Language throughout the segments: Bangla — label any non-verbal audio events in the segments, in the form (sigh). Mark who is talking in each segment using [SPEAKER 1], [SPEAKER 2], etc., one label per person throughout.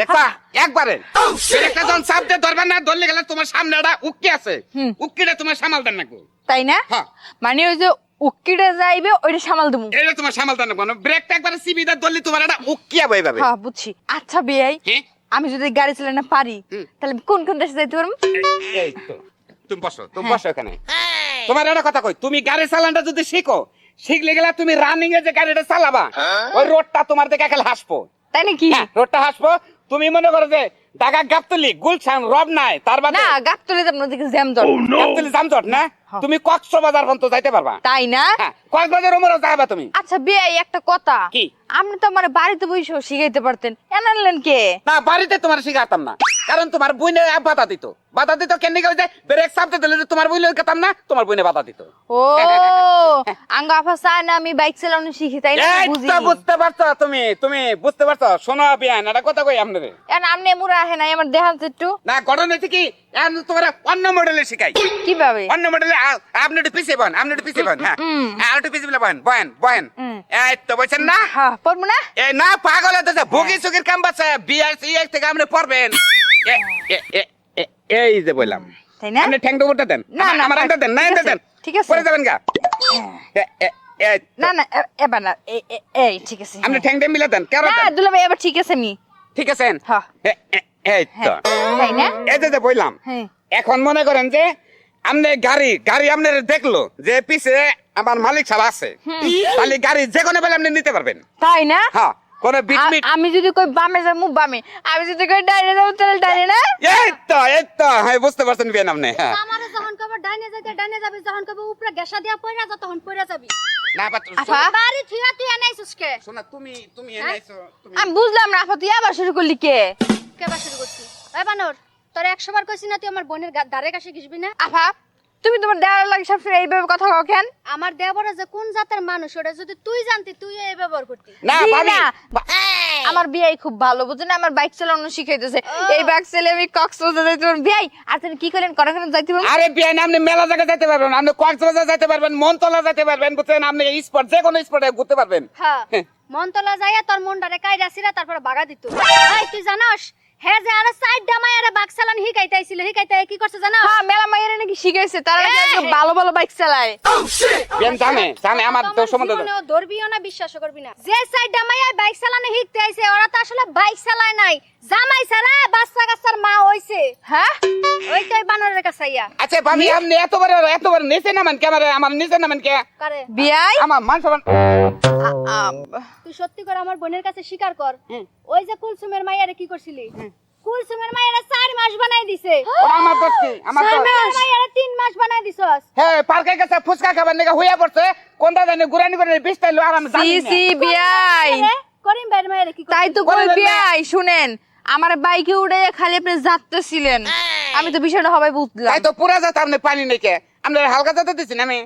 [SPEAKER 1] দেখছা একবারে। একটা যখন চাপ দিয়ে ধরবে না ধরলে গেলে তোমার সামনে একটা উক্কি আছে। উক্কিটা তোমার সামাল দেন
[SPEAKER 2] তাই না?
[SPEAKER 1] হ্যাঁ।
[SPEAKER 2] মানে ওই যে উক্কিটা যাইবে ওইটা সামাল দেবো
[SPEAKER 1] এটা তোমার সামাল দেন ব্রেকটা একবারে সিবিদা ধরলে তোমার একটা
[SPEAKER 2] হ্যাঁ বুঝছি। আচ্ছা বিয়াই
[SPEAKER 1] হ্যাঁ
[SPEAKER 2] আমি যদি গাড়ি চালানো পারি তাহলে কোন কোন দেশে যাইতে পারব?
[SPEAKER 1] এই তো। তুমি বসো তুমি
[SPEAKER 2] হ্যাঁ।
[SPEAKER 1] বসো এখানে। তোমার একটা কথা কই তুমি গাড়ি চালানটা যদি শিখো শিখলে গেলে তুমি রানিং এ যে গাড়িটা চালাবা ওই রোডটা তোমার দেখে খেলে হাসবো।
[SPEAKER 2] তাই নাকি?
[SPEAKER 1] হ্যাঁ রোডটা হাসবো তুমি মনে করো যে ঢাকা গাবতলি গুলশান রব নাই তার বাদে
[SPEAKER 2] না গাপ তুলে যাব ওদিকে জ্যাম জট
[SPEAKER 1] গাবতলি জামজট না?
[SPEAKER 2] হ্যাঁ।
[SPEAKER 1] তুমি কক্সবাজার পর্যন্ত যাইতে পারবা।
[SPEAKER 2] তাই না?
[SPEAKER 1] হ্যাঁ কক্সবাজার উমরও যাবা তুমি।
[SPEAKER 2] আচ্ছা বিয়াই একটা কথা।
[SPEAKER 1] কি?
[SPEAKER 2] আপনি তো আমার বাড়িতে বসেও শিখাইতে পারতেন। এনালেন কে?
[SPEAKER 1] না বাড়িতে তোমার শিখাতাম না। কারণ তোমার বইনে বাধা দিত। বাধা দিত কেন গেলে যে ব্রেক চাপতে দিলে যে তোমার বইনে কেতাম না তোমার বইনে বাধা দিত।
[SPEAKER 2] ও (laughs) আঙ্গ না আমি বাইক চালানো শিখি তাই না বুঝি
[SPEAKER 1] বুঝতে পারছ তুমি তুমি বুঝতে পারছ? শোনো বিয়ান কথা কই আপনাদের?
[SPEAKER 2] এখন আপনি এমুরা আহে আমার দেখান তো একটু
[SPEAKER 1] না ঘটনা হচ্ছে কি? এখন তোমার অন্য মডেলে শিখাই।
[SPEAKER 2] কীভাবে?
[SPEAKER 1] অন্য মডেলে আপনি একটু পিছিয়ে বন আপনি একটু পিছিয়ে বন হ্যাঁ। আর একটু পিছিয়ে বলে বন এই তো বলছেন না।
[SPEAKER 2] হ্যাঁ পড়ব না?
[SPEAKER 1] না পাগল হতেছে ভুগি সুগির কাম বাচ্চা বিআরসি এক থেকে আপনি পড়বেন। এই যে বললাম।
[SPEAKER 2] তাই না?
[SPEAKER 1] আপনি ঠ্যাংটা দেন
[SPEAKER 2] না, না,
[SPEAKER 1] আমার দেন না
[SPEAKER 2] ঠিক আছে,
[SPEAKER 1] দেন।
[SPEAKER 2] ঠিক আছে।
[SPEAKER 1] পরে যাবেন গা।
[SPEAKER 2] না না এবার না এই- ঠিক আছে
[SPEAKER 1] আপনি ঠ্যাংটা মিলে দেন কেন
[SPEAKER 2] না
[SPEAKER 1] দেন
[SPEAKER 2] দুলা ভাই এবার ঠিক আছে মি।
[SPEAKER 1] ঠিক আছেন
[SPEAKER 2] হ্যাঁ।
[SPEAKER 1] এই তো।
[SPEAKER 2] হ্যাঁ তাই না?
[SPEAKER 1] এই যে বললাম।
[SPEAKER 2] হ্যাঁ।
[SPEAKER 1] এখন মনে করেন যে আপনি গাড়ি গাড়ি আপনার দেখল যে পিছে আমার মালিক সাহেব আছে। তাহলে গাড়ি যে কোনো বেলা আপনি নিতে পারবেন।
[SPEAKER 2] তাই না?
[SPEAKER 1] হ্যাঁ কোনো বিট
[SPEAKER 2] আমি যদি কই বামে যাব বামে। আমি যদি কই ডাইরে যাব তাহলে ডাইনে না?
[SPEAKER 1] এই তো এই তো। হ্যাঁ বুঝতে পারছেন বিয়ান আপনি হ্যাঁ
[SPEAKER 3] যাইতে ডাইনে যাবি? যখন কবে উপরে গেসা দিয়া পড়া যা তখন পড়া যাবি।
[SPEAKER 1] না বাত
[SPEAKER 2] আফা।
[SPEAKER 3] বাড়ি থিয়া তুই আনাইছিস কে?
[SPEAKER 1] শোনা তুমি তুমি
[SPEAKER 3] হ্যাঁ?
[SPEAKER 1] এনেছো তুমি
[SPEAKER 2] আমি বুঝলাম না আফা তুই আবার শুরু করলি কে?
[SPEAKER 3] কে আবার শুরু করছিস? এ বানর তোর একশো বার কইছি না তুই আমার বোনের ধারে কাছে গিসবি না?
[SPEAKER 2] আফা তুমি তোমার দেওয়ার লাগে সবসময় এইভাবে কথা কও কেন?
[SPEAKER 3] আমার দেবরে যে কোন জাতের মানুষ ওটা যদি তুই জানতি তুই এই ব্যবহার করতি।
[SPEAKER 1] না
[SPEAKER 2] জি
[SPEAKER 1] ভাবি
[SPEAKER 2] না। আমার বিয়াই খুব ভালো বুঝছেন আমার বাইক চালানো শিখাইতেছে। এই বাইক চালিয়ে আমি কক্সবাজার যাইতে পারব। বিয়াই আর তুমি কি করলেন? করা কেন যাইতে পারব
[SPEAKER 1] আরে বিয়াই না আপনি মেলা জায়গায় যেতে পারবেন আপনি কক্সবাজার যেতে পারবেন মনতলা যেতে পারবেন বুঝছেন? আপনি স্পট যে কোনো স্পটে ঘুরতে পারবেন।
[SPEAKER 3] হ্যাঁ মনতলা যাইয়া তোর মনটারে কাইরা সিরা তারপরে বাগা দিত। এই তুই জানাস? হ্যাঁ যে আরে সাইড ডামাই আরে বাক চালান হিকাইতে কি করছে
[SPEAKER 2] হ্যাঁ মেলা মাইয়ারে নাকি শিখাইছে তারা নাকি ভালো ভালো বাইক চালায়।
[SPEAKER 1] বিয়ান জানে জানে আমার তো সম্বন্ধে
[SPEAKER 3] ধরবিও না বিশ্বাস করবি না। যে বাইক চালানো শিখতে আইছে ওরা তো আসলে বাইক চালায় নাই। জামাই বাচ্চা কাচ্চার মা হইছে।
[SPEAKER 2] হ্যাঁ?
[SPEAKER 3] ওই তো বানরের কাছে
[SPEAKER 1] আচ্ছা ভাবি আপনি এতবার এতবার নিচে নামেন ক্যামেরা আমার? নিচে নামেন কে?
[SPEAKER 3] কারে?
[SPEAKER 2] বিয়াই?
[SPEAKER 1] আমার মান
[SPEAKER 3] তুই সত্যি করে আমার বোনের কাছে স্বীকার কর। ওই যে কুলসুমের মাইয়ারে কি করছিলি? কুলসুমের মাইয়ারে চার মাস বানাই দিছে।
[SPEAKER 1] ওরা আমার দোষ কি? আমার দোষ।
[SPEAKER 3] মাইয়ারে তিন মাস বানাই দিছস।
[SPEAKER 1] হ্যাঁ পার্কে গেছে ফুচকা খাবার নাকি হইয়া পড়ছে। কোনটা জানি গুরানি করে বিশ টাইলো আর আমি
[SPEAKER 2] সি
[SPEAKER 1] জানি
[SPEAKER 2] সি
[SPEAKER 1] না।
[SPEAKER 2] বিয়াই
[SPEAKER 3] করিম ভাইয়ের মাইয়ারে কি
[SPEAKER 2] তাই তো? কই। বিয়াই শুনেন আমার বাইকে উড়ে খালি আপনি যাচ্তেছিলেন আমি তো বিষয়টা হবাই বুঝলাম।
[SPEAKER 1] তাই তো পুরা যাতে আপনি পানি নেই আপনার হালকা যাতে দিচ্ছেন আমি?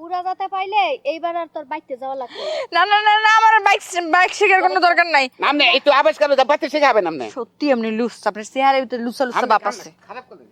[SPEAKER 3] পুরা যাতে পাইলে এইবার আর তোর বাইতে যাওয়া লাগবে
[SPEAKER 2] না। না না না আমার বাইক বাইক শেখার কোনো দরকার নাই।
[SPEAKER 1] আপনি একটু আবিষ্কার বাচ্চা শেখাবেন আপনি
[SPEAKER 2] সত্যি আপনি লুস আপনার চেহারে লুসা লুসা বাপ আছে।
[SPEAKER 1] খারাপ একবার